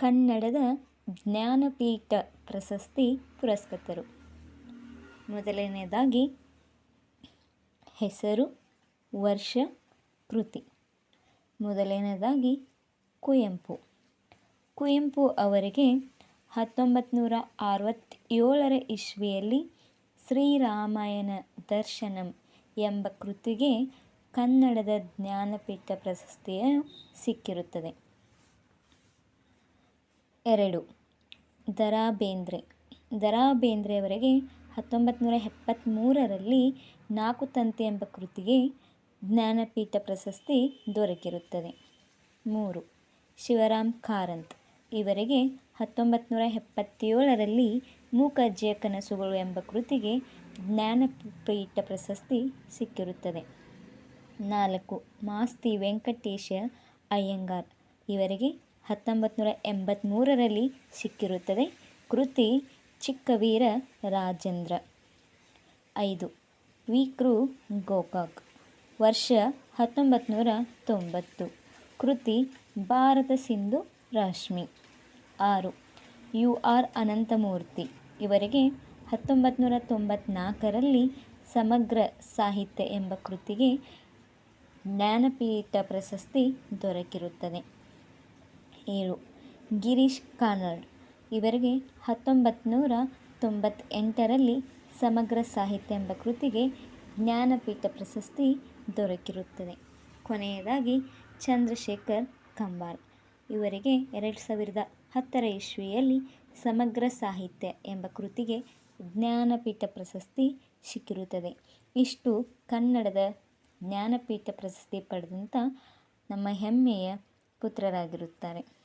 ಕನ್ನಡದ ಜ್ಞಾನಪೀಠ ಪ್ರಶಸ್ತಿ ಪುರಸ್ಕೃತರು. ಮೊದಲನೆಯದಾಗಿ ಹೆಸರು, ವರ್ಷ, ಕೃತಿ. ಮೊದಲನೆಯದಾಗಿ ಕುವೆಂಪು. ಕುವೆಂಪು ಅವರಿಗೆ ಹತ್ತೊಂಬತ್ತು ನೂರ ಅರವತ್ತೇಳರ ಇಸ್ವಿಯಲ್ಲಿ ಶ್ರೀರಾಮಾಯಣ ದರ್ಶನಂ ಎಂಬ ಕೃತಿಗೆ ಕನ್ನಡದ ಜ್ಞಾನಪೀಠ ಪ್ರಶಸ್ತಿಯು ಸಿಕ್ಕಿರುತ್ತದೆ. ಎರಡು. ದರಾ ಬೇಂದ್ರೆ ದರಾ ರಾ ಬೇಂದ್ರೆಯವರಿಗೆ ಹತ್ತೊಂಬತ್ತು ನೂರ ಎಪ್ಪತ್ತ್ಮೂರರಲ್ಲಿ ಎಂಬ ಕೃತಿಗೆ ಜ್ಞಾನಪೀಠ ಪ್ರಶಸ್ತಿ ದೊರಕಿರುತ್ತದೆ. ಮೂರು. ಶಿವರಾಮ್ ಕಾರಂತ್ ಇವರಿಗೆ ಹತ್ತೊಂಬತ್ತು ನೂರ ಎಪ್ಪತ್ತೇಳರಲ್ಲಿ ಮೂಕಜ್ಜಿಯ ಕನಸುಗಳು ಎಂಬ ಕೃತಿಗೆ ಜ್ಞಾನಪೀಠ ಪ್ರಶಸ್ತಿ ಸಿಕ್ಕಿರುತ್ತದೆ. ನಾಲ್ಕು. ಮಾಸ್ತಿ ವೆಂಕಟೇಶ ಅಯ್ಯಂಗಾರ್. ಇವರಿಗೆ ಹತ್ತೊಂಬತ್ತು ನೂರ ಎಂಬತ್ತ್ಮೂರರಲ್ಲಿ ಸಿಕ್ಕಿರುತ್ತದೆ. ಕೃತಿ ಚಿಕ್ಕವೀರ ರಾಜೇಂದ್ರ. ಐದು. ವಿ. ಗೋಕಾಕ್. ವರ್ಷ ಹತ್ತೊಂಬತ್ತು ನೂರ ತೊಂಬತ್ತು. ಕೃತಿ ಭಾರತ ಸಿಂಧು ರಾಶ್ಮಿ ಆರು. ಯು. ಆರ್. ಅನಂತಮೂರ್ತಿ. ಇವರಿಗೆ ಹತ್ತೊಂಬತ್ತು ನೂರ ತೊಂಬತ್ನಾಲ್ಕರಲ್ಲಿ ಸಮಗ್ರ ಸಾಹಿತ್ಯ ಎಂಬ ಕೃತಿಗೆ ಜ್ಞಾನಪೀಠ ಪ್ರಶಸ್ತಿ ದೊರಕಿರುತ್ತದೆ. ಏಳು. ಗಿರೀಶ್ ಕಾರ್ನಾಡ್ ಇವರಿಗೆ ಹತ್ತೊಂಬತ್ತು ನೂರ ತೊಂಬತ್ತೆಂಟರಲ್ಲಿ ಸಮಗ್ರ ಸಾಹಿತ್ಯ ಎಂಬ ಕೃತಿಗೆ ಜ್ಞಾನಪೀಠ ಪ್ರಶಸ್ತಿ ದೊರಕಿರುತ್ತದೆ. ಕೊನೆಯದಾಗಿ ಚಂದ್ರಶೇಖರ್ ಕಂಬಾರ್ ಇವರಿಗೆ ಎರಡು ಸಾವಿರದ ಹತ್ತರ ಇಸ್ವಿಯಲ್ಲಿ ಸಮಗ್ರ ಸಾಹಿತ್ಯ ಎಂಬ ಕೃತಿಗೆ ಜ್ಞಾನಪೀಠ ಪ್ರಶಸ್ತಿ ಸಿಕ್ಕಿರುತ್ತದೆ. ಇಷ್ಟು ಕನ್ನಡದ ಜ್ಞಾನಪೀಠ ಪ್ರಶಸ್ತಿ ಪಡೆದಂಥ ನಮ್ಮ ಹೆಮ್ಮೆಯ ಪುತ್ರರಾಗಿರುತ್ತಾರೆ.